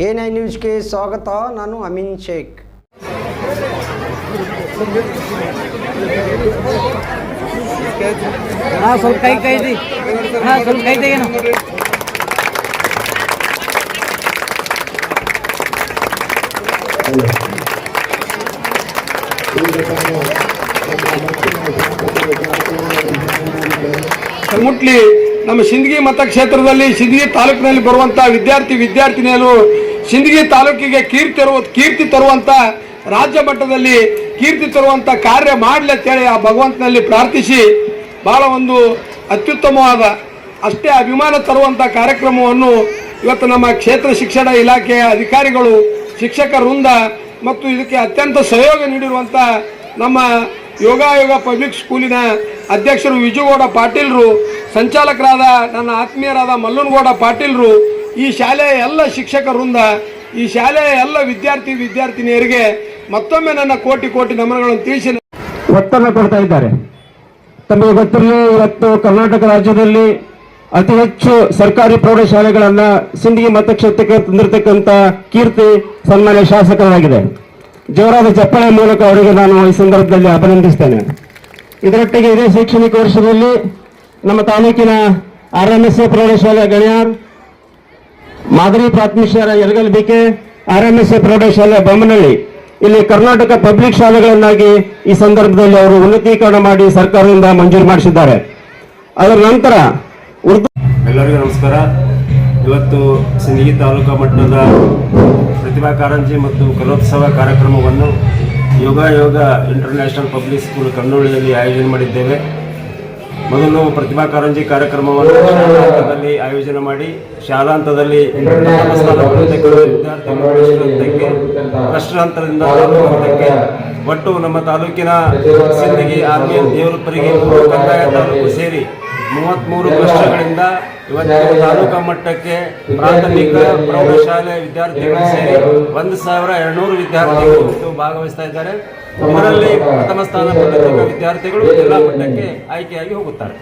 A nine ನ್ಯೂಸ್ಗೆ ಸ್ವಾಗತ ನಾನು ಅಮಿನ್ ಶೇಖ್. ಹಾ ಸ್ವಲ್ಪ ಕೈ ಕೈ ದಿ ಹಾ ಸ್ವಲ್ಪ ಕೈ ತೆಗೇನು ಮುಟ್ಲಿ ನಮ್ಮ ಸಿಂದಗಿ ಮತಕ್ಷೇತ್ರದಲ್ಲಿ ಸಿಂದಗಿ ತಾಲೂಕಿನಲ್ಲಿ ಬರುವಂತ ವಿದ್ಯಾರ್ಥಿ ವಿದ್ಯಾರ್ಥಿನಿಯರು ಸಿಂದಗಿ ತಾಲೂಕಿಗೆ ಕೀರ್ತಿ ಕೀರ್ತಿ ತರುವಂತ ರಾಜ್ಯ ಮಟ್ಟದಲ್ಲಿ ಕೀರ್ತಿ ತರುವಂತ ಕಾರ್ಯ ಮಾಡಲಿ ಅಂತೇಳಿ ಆ ಭಗವಂತನಲ್ಲಿ ಪ್ರಾರ್ಥಿಸಿ ಬಹಳ ಒಂದು ಅತ್ಯುತ್ತಮವಾದ, ಅಷ್ಟೇ ಅಭಿಮಾನ ತರುವಂತ ಕಾರ್ಯಕ್ರಮವನ್ನು ಇವತ್ತು ನಮ್ಮ ಕ್ಷೇತ್ರ ಶಿಕ್ಷಣ ಇಲಾಖೆಯ ಅಧಿಕಾರಿಗಳು ಶಿಕ್ಷಕ ವೃಂದ ಮತ್ತು ಇದಕ್ಕೆ ಅತ್ಯಂತ ಸಹಯೋಗ ನೀಡಿರುವಂತ ನಮ್ಮ ಯೋಗಾಯೋಗ ಪಬ್ಲಿಕ್ ಸ್ಕೂಲಿನ ಅಧ್ಯಕ್ಷರು ವಿಜುಗೌಡ ಪಾಟೀಲ್ರು, ಸಂಚಾಲಕರಾದ ನನ್ನ ಆತ್ಮೀಯರಾದ ಮಲ್ಲನಗೌಡ ಪಾಟೀಲ್ರು ಈ ಶಾಲೆಯ ಎಲ್ಲ ಶಿಕ್ಷಕ ವೃಂದ ಈ ಶಾಲೆಯ ಎಲ್ಲ ವಿದ್ಯಾರ್ಥಿ ವಿದ್ಯಾರ್ಥಿನಿಯರಿಗೆ ಮತ್ತೊಮ್ಮೆ ನನ್ನ ಕೋಟಿ ಕೋಟಿ ನಮನಗಳನ್ನು ತಿಳಿಸಿ ಒತ್ತನ್ನು ಕೊಡ್ತಾ ಇದ್ದಾರೆ. ತಮಗೆ ಗೊತ್ತಿರಲಿ, ಇವತ್ತು ಕರ್ನಾಟಕ ರಾಜ್ಯದಲ್ಲಿ ಅತಿ ಹೆಚ್ಚು ಸರ್ಕಾರಿ ಪ್ರೌಢಶಾಲೆಗಳನ್ನ ಸಿಂದಗಿ ಮತಕ್ಷೇತ್ರಕ್ಕೆ ತಂದಿರತಕ್ಕಂತ ಕೀರ್ತಿ ಸನ್ಮಾನ್ಯ ಶಾಸಕರಾಗಿದೆ. ಜೋರಾದ ಚಪ್ಪಳೆ ಮೂಲಕ ಅವರಿಗೆ ನಾನು ಈ ಸಂದರ್ಭದಲ್ಲಿ ಅಭಿನಂದಿಸ್ತೇನೆ. ಇದರೊಟ್ಟಿಗೆ ಇದೇ ಶೈಕ್ಷಣಿಕ ವರ್ಷದಲ್ಲಿ ನಮ್ಮ ತಾಲೂಕಿನ ಆರ್ ಎಂ ಎಸ್ ಎ ಪ್ರೌಢಶಾಲೆ ಗಣಿಯಾರ್ ಮಾದರಿ ಪ್ರಾಥಮಿಕ Yalagal BK R M S A ಪ್ರೌಢಶಾಲೆ ಬೊಮ್ಮನಹಳ್ಳಿ ಇಲ್ಲಿ ಕರ್ನಾಟಕ ಪಬ್ಲಿಕ್ ಶಾಲೆಗಳನ್ನಾಗಿ ಈ ಸಂದರ್ಭದಲ್ಲಿ ಅವರು ಉನ್ನತೀಕರಣ ಮಾಡಿ ಸರ್ಕಾರದಿಂದ ಮಂಜೂರು ಮಾಡಿಸಿದ್ದಾರೆ. ಅದರ ನಂತರ ಉರ್ದು ಎಲ್ಲರಿಗೂ ನಮಸ್ಕಾರ. ಇವತ್ತು ಸಿಂದಗಿ ತಾಲೂಕಾ ಮಟ್ಟದ ಪ್ರತಿಭಾ ಕಾರಂಜಿ ಮತ್ತು ಕಲೋತ್ಸವ ಕಾರ್ಯಕ್ರಮವನ್ನು Yoga Yoga international public school ಕನ್ನೋಳಿಯಲ್ಲಿ ಆಯೋಜನೆ ಮಾಡಿದ್ದೇವೆ. ಮೊದಲು ಪ್ರತಿಭಾ ಕಾರಂಜಿ ಕಾರ್ಯಕ್ರಮವನ್ನು ಹಂತದಲ್ಲಿ ಆಯೋಜನೆ ಮಾಡಿ ಶಾಲಾಂತದಲ್ಲಿ ರಾಷ್ಟ್ರ ಹಂತದಿಂದ ಒಟ್ಟು ನಮ್ಮ ತಾಲೂಕಿನ ಸಿಂದಗಿ ಆರ್ಮಿ ಮೂರು ಕಂದಾಯ ತಾಲೂಕು ಸೇರಿ ಮೂವತ್ತ್ಮೂರು ವರ್ಷಗಳಿಂದ ಇವತ್ತು ತಾಲೂಕಾ ಮಟ್ಟಕ್ಕೆ ಪ್ರಾಥಮಿಕ ಪ್ರೌಢಶಾಲೆ ವಿದ್ಯಾರ್ಥಿಗಳು ಸೇರಿ ಒಂದು ಸಾವಿರ ಎರಡುನೂರು ವಿದ್ಯಾರ್ಥಿಗಳು ಭಾಗವಹಿಸ್ತಾ ಇದ್ದಾರೆ. ಇದರಲ್ಲಿ ಪ್ರಥಮ ಸ್ಥಾನ ಪಡೆದ ವಿದ್ಯಾರ್ಥಿಗಳು ಜಿಲ್ಲಾ ಮಟ್ಟಕ್ಕೆ ಆಯ್ಕೆಯಾಗಿ ಹೋಗುತ್ತಾರೆ.